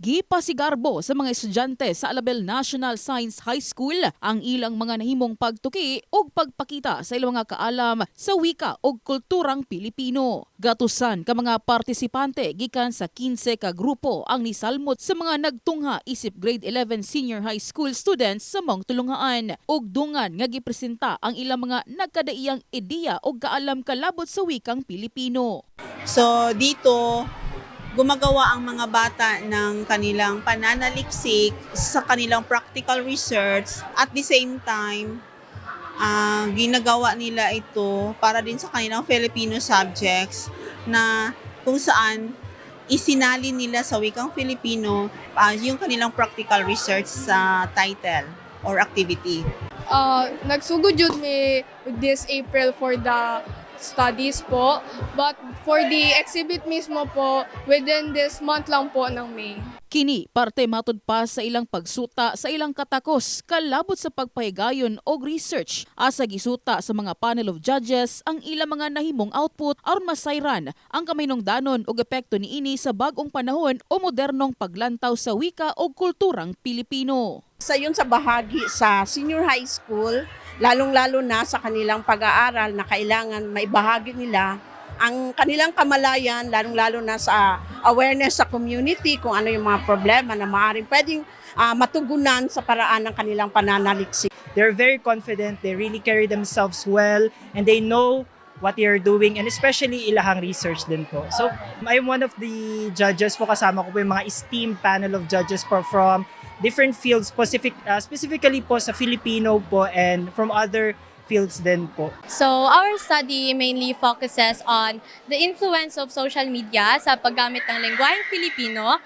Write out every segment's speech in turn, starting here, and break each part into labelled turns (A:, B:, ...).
A: Gipasigarbo sa mga estudyante sa Alabel National Science High School ang ilang mga nahimong pagtuki o pagpakita sa ilang mga kaalam sa wika o kulturang Pilipino. Gatusan ka mga partisipante gikan sa 15 ka grupo ang nisalmot sa mga nagtungha isip grade 11 senior high school students sa mong tulungaan ug dungan nga gipresenta ang ilang mga nagkadaiyang ideya o kaalam kalabot sa wikang Pilipino.
B: So dito, gumagawa ang mga bata ng kanilang pananaliksik sa kanilang practical research. At the same time, ah, ginagawa nila ito para din sa kanilang Filipino subjects na kung saan isinali nila sa wikang Filipino ah, yung kanilang practical research sa title or activity.
C: uh, nagsugod yun mi this April for the studies po. But for the exhibit mismo po, within this month lang po ng May.
A: Kini parte matud pa sa ilang pagsuta sa ilang katakos kalabot sa pagpahigayon og research asa gisuta sa mga panel of judges ang ilang mga nahimong output aron masayran ang kaminungdanon og epekto niini sa bag-ong panahon o modernong paglantaw sa wika o kulturang Pilipino.
D: Sa yun sa bahagi sa senior high school, lalong-lalo na sa kanilang pag-aaral na kailangan maibahagi nila ang kanilang kamalayan, lalong-lalo na sa awareness sa community kung ano yung mga problema na maaaring pwedeng ah, matugunan sa paraan ng kanilang pananaliksik.
E: they're very confident, they really carry themselves well, and they know what are doing, and especially ilahang research din po. So, I'm one of the judges po, kasama ko po yung mga esteemed panel of judges po from different fields, specific, uh, specifically po sa Filipino po, and from other fields din po.
F: So, our study mainly focuses on the influence of social media sa paggamit ng lengguaheng Filipino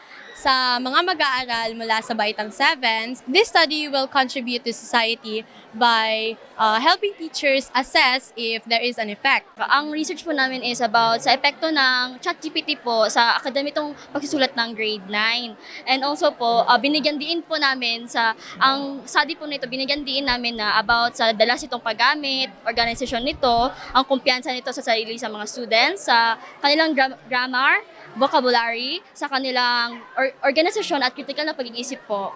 F: sa mga mag-aaral mula sa Baitang Sevens. This study will contribute to society by uh, helping teachers assess if there is an effect.
G: Ang research po namin is about sa epekto ng ChatGPT po sa akademitong pagsusulat ng grade 9. And also po, uh, binigyan diin po namin sa, ang study po nito, binigyan diin namin na about sa dalas itong paggamit, organisasyon nito, ang kumpiyansa nito sa sarili sa mga students, sa kanilang gra- grammar, vocabulary, sa kanilang or- organisasyon at critical na pag-iisip po.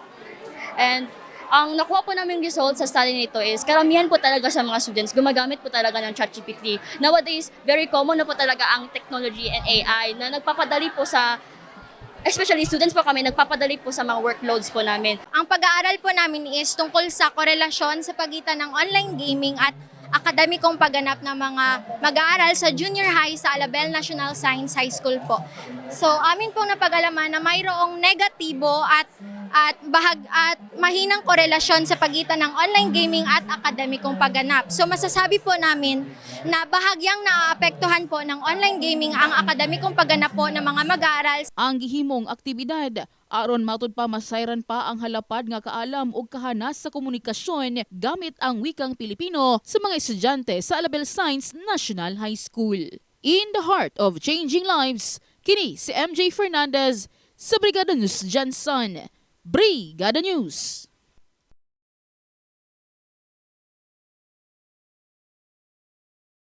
G: And ang nakuha po namin result sa study nito is karamihan po talaga sa mga students gumagamit po talaga ng ChatGPT. Nowadays, very common na po talaga ang technology and AI na nagpapadali po sa especially students po kami nagpapadali po sa mga workloads po namin.
H: Ang pag-aaral po namin is tungkol sa korelasyon sa pagitan ng online gaming at akademikong pagganap ng mga mag-aaral sa junior high sa Alabel National Science High School po. So, amin pong napag-alaman na mayroong negatibo at at bahag at mahinang korelasyon sa pagitan ng online gaming at akademikong pagganap. So masasabi po namin na bahagyang naaapektuhan po ng online gaming ang akademikong pagganap po ng mga mag-aaral
A: Ang gihimong aktibidad aron matud pa masayran pa ang halapad nga kaalam ug kahanas sa komunikasyon gamit ang wikang Pilipino sa mga estudyante sa Alabel Science National High School. In the heart of changing lives, kini si MJ Fernandez sa Brigada News Johnson. Brigada News.